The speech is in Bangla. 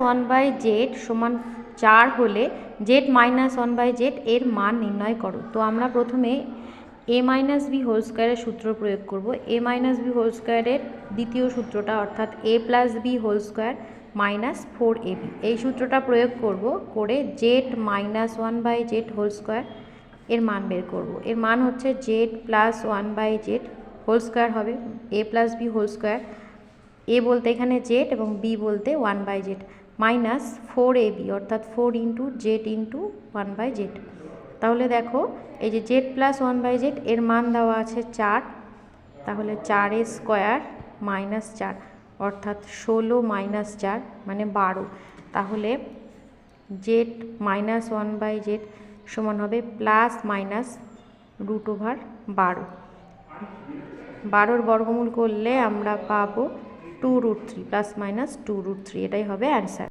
ওয়ান বাই জেড সমান চার হলে Z minus one by Z এর মান নির্ণয় করো। তো আমরা প্রথমে এ মাইনাস বি হোল স্কোয়ারের সূত্র প্রয়োগ করব। এ মাইনাস বি হোল স্কোয়ারের দ্বিতীয় সূত্রটা অর্থাৎ A plus B whole square minus four A B এই সূত্রটা প্রয়োগ করব, করে Z minus one by Z whole square এর মান বের করব। এর মান হচ্ছে Z plus one by Z whole square হবে। A plus B whole square A বলতে এখানে জেড এবং বি বলতে one by Z minus four A B, অর্থাৎ four into Z into one by Z. তাহলে দেখো, এই যে Z plus one by Z, এর মান দেওয়া আছে চার, তাহলে চার এ স্কোয়ার মাইনাস চার, অর্থাৎ ষোলো মাইনাস চার মানে বারো। তাহলে Z minus one by Z সমান হবে প্লাস মাইনাস রুট ওভার বারো। বারোর বর্গমূল করলে আমরা পাবো two root three, plus minus two root three, এটাই হবে অ্যান্সার।